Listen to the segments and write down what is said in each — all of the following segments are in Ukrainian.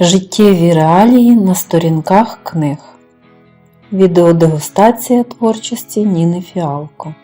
Життєві реалії на сторінках книг. Відеодегустація творчості Ніни Фіалко.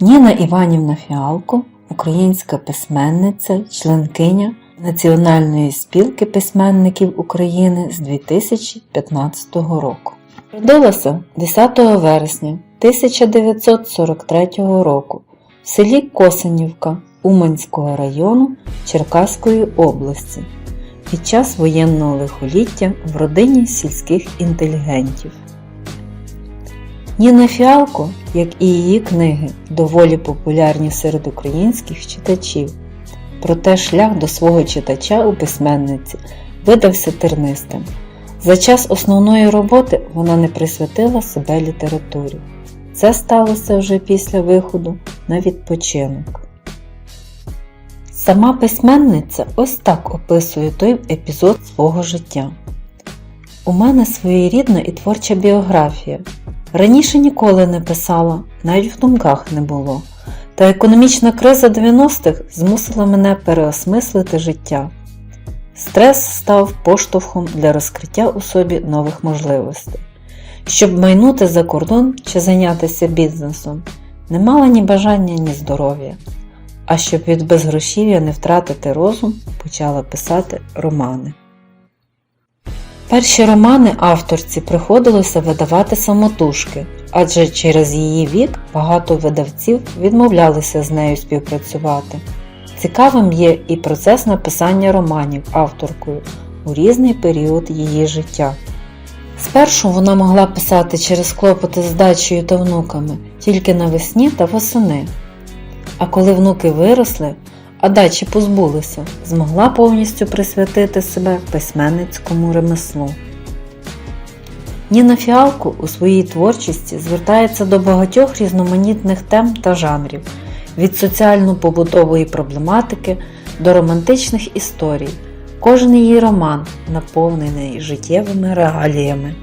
Ніна Іванівна Фіалко українська письменниця, членкиня Національної спілки письменників України з 2015 року. Родилася 10 вересня 1943 року в селі Косинівка Уманського району Черкаської області під час воєнного лихоліття в родині сільських інтелігентів. Ніна Фіалко, як і її книги, доволі популярні серед українських читачів. Проте шлях до свого читача у письменниці видався тернистим. За час основної роботи вона не присвятила себе літературі. Це сталося вже після виходу на відпочинок. Сама письменниця ось так описує той епізод свого життя. У мене своєрідна і творча біографія. Раніше ніколи не писала, навіть в думках не було. Та економічна криза 90-х змусила мене переосмислити життя. Стрес став поштовхом для розкриття у собі нових можливостей. Щоб майнути за кордон чи зайнятися бізнесом, не мала ні бажання, ні здоров'я. А щоб від безгрошів'я не втратити розум, почала писати романи. Перші романи авторці приходилося видавати самотужки, адже через її вік багато видавців відмовлялися з нею співпрацювати. Цікавим є і процес написання романів авторкою у різний період її життя. Спершу вона могла писати через клопоти з дачею та внуками тільки навесні та восени. А коли внуки виросли, а дачі позбулися, змогла повністю присвятити себе письменницькому ремеслу. Ніна Фіалко у своїй творчості звертається до багатьох різноманітних тем та жанрів від соціально-побутової проблематики до романтичних історій. Кожен її роман наповнений життєвими реаліями.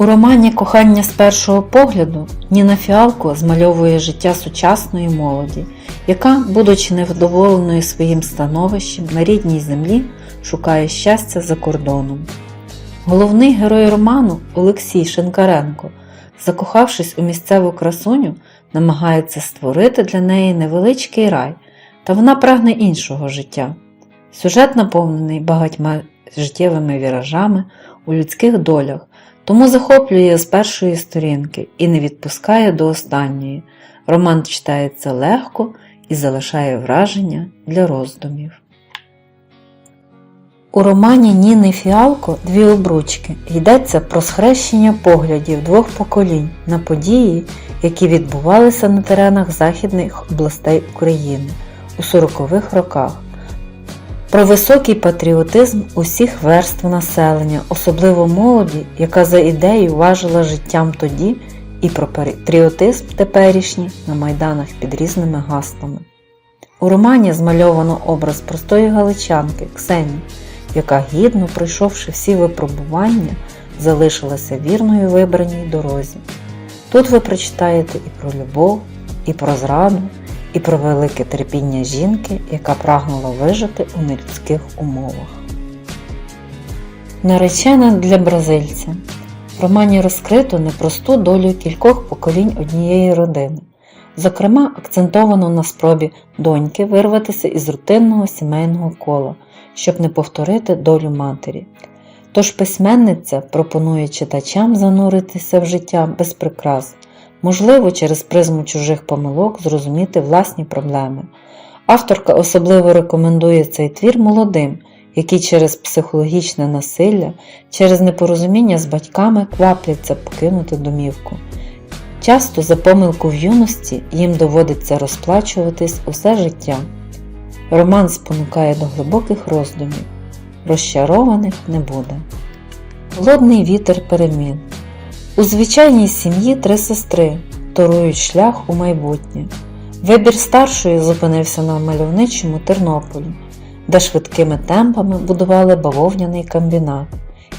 У романі Кохання з першого погляду Ніна Фіалко змальовує життя сучасної молоді, яка, будучи невдоволеною своїм становищем на рідній землі, шукає щастя за кордоном. Головний герой роману Олексій Шинкаренко, закохавшись у місцеву красуню, намагається створити для неї невеличкий рай, та вона прагне іншого життя. Сюжет наповнений багатьма життєвими віражами у людських долях, тому захоплює з першої сторінки і не відпускає до останньої. Роман читається легко і залишає враження для роздумів. У романі Ніни Фіалко Дві обручки йдеться про схрещення поглядів двох поколінь на події, які відбувалися на теренах західних областей України у 40-х роках. Про високий патріотизм усіх верств населення, особливо молоді, яка за ідею важила життям тоді, і про патріотизм теперішній на майданах під різними гаслами. У романі змальовано образ простої галичанки Ксені, яка, гідно пройшовши всі випробування, залишилася вірною вибраній дорозі. Тут ви прочитаєте і про любов, і про зраду, і про велике терпіння жінки, яка прагнула вижити у нелюдських умовах. Наречена для бразильця. В романі розкрито непросту долю кількох поколінь однієї родини. Зокрема, акцентовано на спробі доньки вирватися із рутинного сімейного кола, щоб не повторити долю матері. Тож письменниця пропонує читачам зануритися в життя без прикрас, можливо, через призму чужих помилок зрозуміти власні проблеми. Авторка особливо рекомендує цей твір молодим, які через психологічне насилля, через непорозуміння з батьками квапляться покинути домівку. Часто за помилку в юності їм доводиться розплачуватись усе життя. Роман спонукає до глибоких роздумів, розчарованих не буде. Холодний вітер перемін. У звичайній сім'ї три сестри торують шлях у майбутнє. Вибір старшої зупинився на мальовничому Тернополі, де швидкими темпами будували бавовняний комбінат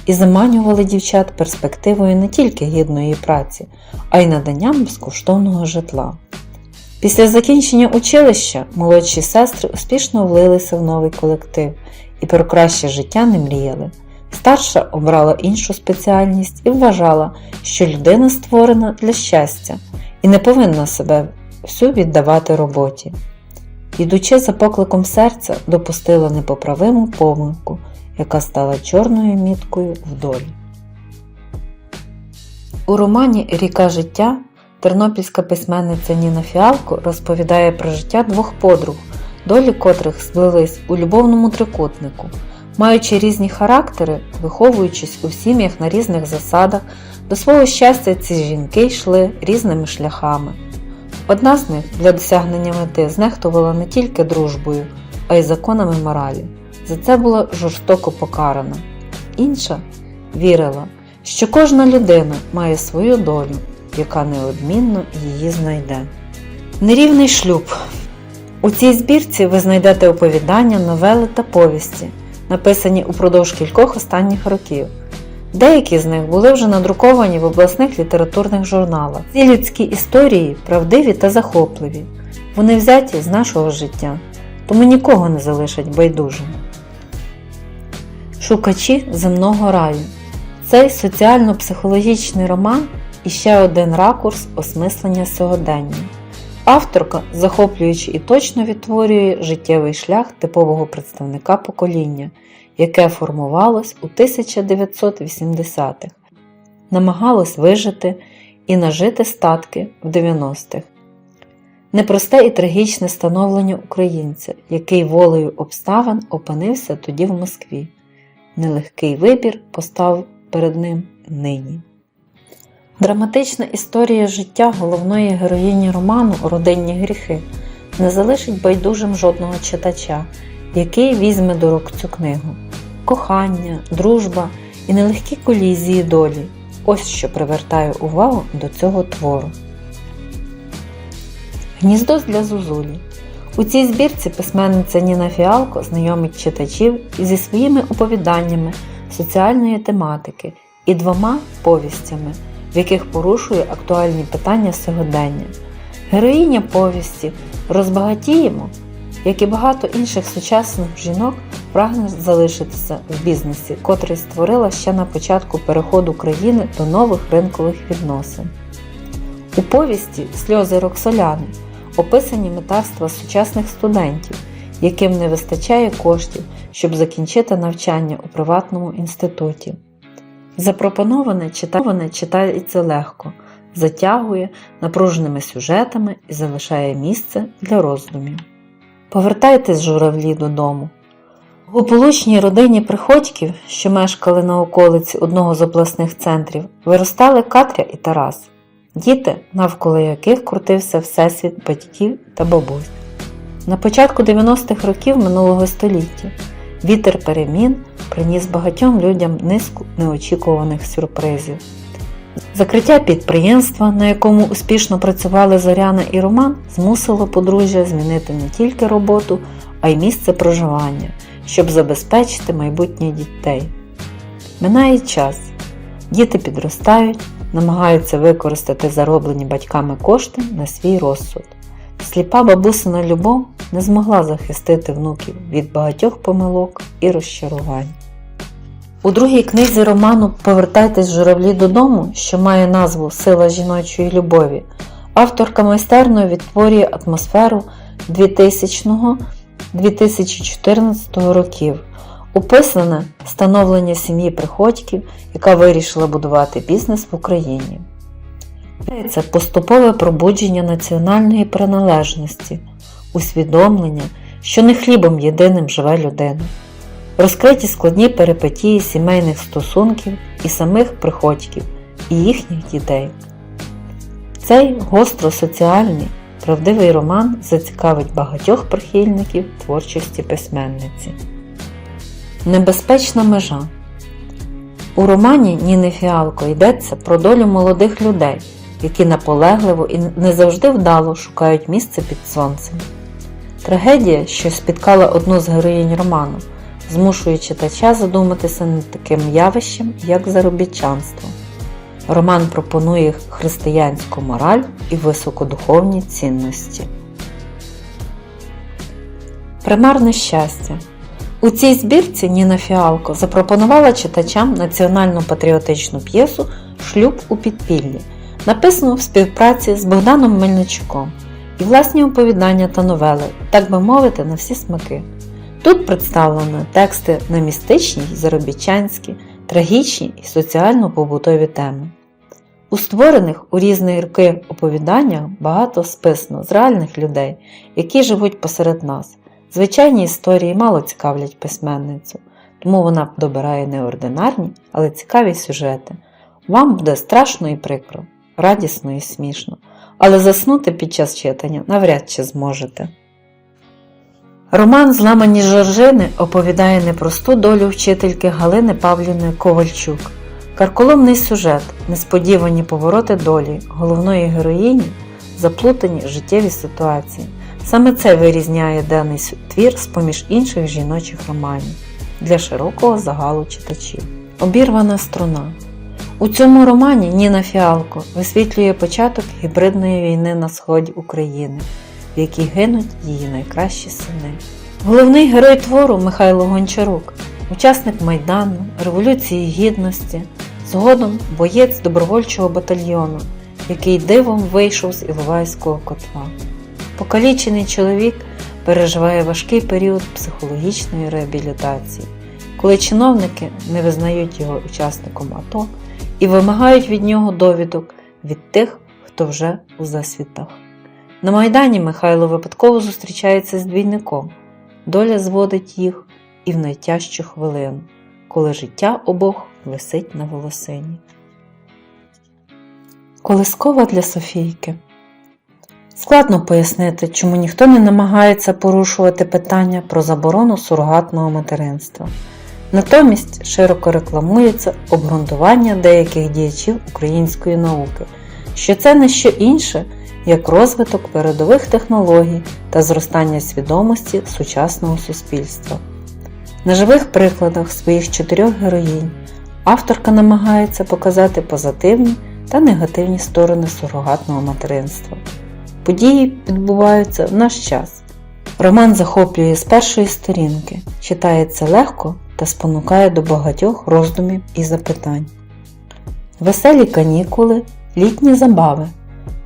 і заманювали дівчат перспективою не тільки гідної праці, а й наданням безкоштовного житла. Після закінчення училища молодші сестри успішно влилися в новий колектив і про краще життя не мріяли. Старша обрала іншу спеціальність і вважала, що людина створена для щастя і не повинна себе всю віддавати роботі. Йдучи за покликом серця, допустила непоправиму помилку, яка стала чорною міткою в долі. У романі Ріка життя тернопільська письменниця Ніна Фіалко розповідає про життя двох подруг, долі котрих злились у любовному трикутнику. Маючи різні характери, виховуючись у сім'ях на різних засадах, до свого щастя ці жінки йшли різними шляхами. Одна з них для досягнення мети знехтувала не тільки дружбою, а й законами моралі. За це була жорстоко покарана. Інша вірила, що кожна людина має свою долю, яка неодмінно її знайде. Нерівний шлюб. У цій збірці ви знайдете оповідання, новели та повісті, написані упродовж кількох останніх років. Деякі з них були вже надруковані в обласних літературних журналах. Ці людські історії правдиві та захопливі. Вони взяті з нашого життя, тому нікого не залишать байдужим. Шукачі земного раю. Цей соціально-психологічний роман і ще один ракурс осмислення сьогодення. Авторка, захоплюючи і точно відтворює життєвий шлях типового представника покоління, яке формувалось у 1980-х, намагалось вижити і нажити статки в 90-х. Непросте і трагічне становлення українця, який волею обставин опинився тоді в Москві. Нелегкий вибір постав перед ним нині. Драматична історія життя головної героїні роману Родинні гріхи не залишить байдужим жодного читача, який візьме до рук цю книгу. Кохання, дружба і нелегкі колізії долі ось що привертає увагу до цього твору. Гніздо для Зузулі. У цій збірці письменниця Ніна Фіалко знайомить читачів зі своїми оповіданнями соціальної тематики і двома повістями, в яких порушує актуальні питання сьогодення. Героїня повісті розбагатіємо, як і багато інших сучасних жінок, прагне залишитися в бізнесі, котрий створила ще на початку переходу країни до нових ринкових відносин. У повісті Сльози Роксоляни описані метарства сучасних студентів, яким не вистачає коштів, щоб закінчити навчання у приватному інституті. Запропоноване читаване читається легко, затягує напруженими сюжетами і залишає місце для роздумів. Повертайтесь, журавлі, додому. У благополучній родині приходьків, що мешкали на околиці одного з обласних центрів, виростали Катря і Тарас, діти, навколо яких крутився всесвіт батьків та бабусь. На початку 90-х років минулого століття вітер перемін приніс багатьом людям низку неочікуваних сюрпризів. Закриття підприємства, на якому успішно працювали Зоряна і Роман, змусило подружжя змінити не тільки роботу, а й місце проживання, щоб забезпечити майбутнє дітей. Минає час, діти підростають, намагаються використати зароблені батьками кошти на свій розсуд. Сліпа бабусина любов не змогла захистити внуків від багатьох помилок і розчарувань. У другій книзі роману Повертайтесь журавлі додому, що має назву Сила жіночої любові, авторка майстерно відтворює атмосферу 2000-2014 років, описане становлення сім'ї приходьків, яка вирішила будувати бізнес в Україні. Це поступове пробудження національної приналежності, усвідомлення, що не хлібом єдиним живе людина розкриті складні перипетії сімейних стосунків і самих приходьків, і їхніх дітей. Цей гостро соціальний, правдивий роман зацікавить багатьох прихильників творчості письменниці. Небезпечна межа у романі Ніни Фіалко йдеться про долю молодих людей, які наполегливо і не завжди вдало шукають місце під сонцем. Трагедія, що спіткала одну з героїнь роману, змушує читача задуматися над таким явищем, як заробітчанство. Роман пропонує християнську мораль і високодуховні цінності. Примарне щастя. У цій збірці Ніна Фіалко запропонувала читачам національну патріотичну п'єсу Шлюб у підпіллі, написану в співпраці з Богданом Мельничуком, і власні оповідання та новели, так би мовити, на всі смаки. Тут представлено тексти на містичні й заробітчанські, трагічні і соціально-побутові теми. У створених у різні роки оповіданнях багато списано з реальних людей, які живуть посеред нас. Звичайні історії мало цікавлять письменницю, тому вона добирає неординарні, але цікаві сюжети. Вам буде страшно і прикро, радісно і смішно, але заснути під час читання навряд чи зможете. Роман Зламані Жоржини оповідає непросту долю вчительки Галини Павлівни Ковальчук. Карколомний сюжет, несподівані повороти долі, головної героїні, заплутані життєві ситуації. Саме це вирізняє даний твір з поміж інших жіночих романів для широкого загалу читачів. Обірвана струна. У цьому романі Ніна Фіалко висвітлює початок гібридної війни на сході України, в якій гинуть її найкращі сини. Головний герой твору Михайло Гончарук, учасник Майдану, Революції Гідності, згодом боєць добровольчого батальйону, який дивом вийшов з Іловайського котла. Покалічений чоловік переживає важкий період психологічної реабілітації, коли чиновники не визнають його учасником АТО і вимагають від нього довідок від тих, хто вже у засвітах. На Майдані Михайло випадково зустрічається з двійником. Доля зводить їх і в найтяжчу хвилину, коли життя обох висить на волосині. Колискова для Софійки Складно пояснити, чому ніхто не намагається порушувати питання про заборону сурогатного материнства. Натомість широко рекламується обґрунтування деяких діячів української науки, що це не що інше, як розвиток передових технологій та зростання свідомості сучасного суспільства. На живих прикладах своїх чотирьох героїнь авторка намагається показати позитивні та негативні сторони сурогатного материнства. Події відбуваються в наш час. Роман захоплює з першої сторінки, читається легко та спонукає до багатьох роздумів і запитань. Веселі канікули, літні забави.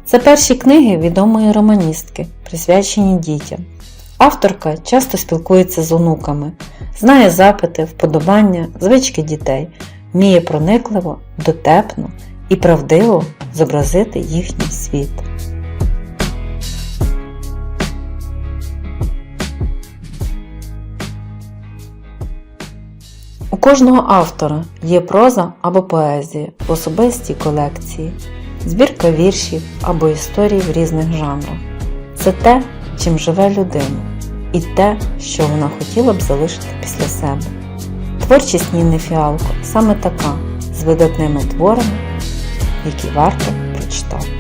Це перші книги відомої романістки, присвячені дітям. Авторка часто спілкується з онуками, знає запити, вподобання, звички дітей, вміє проникливо, дотепно і правдиво зобразити їхній світ. Кожного автора є проза або поезія в особистій колекції, збірка віршів або історій в різних жанрах. Це те, чим живе людина, і те, що вона хотіла б залишити після себе. Творчість Ніни Фіалко саме така, з видатними творами, які варто прочитати.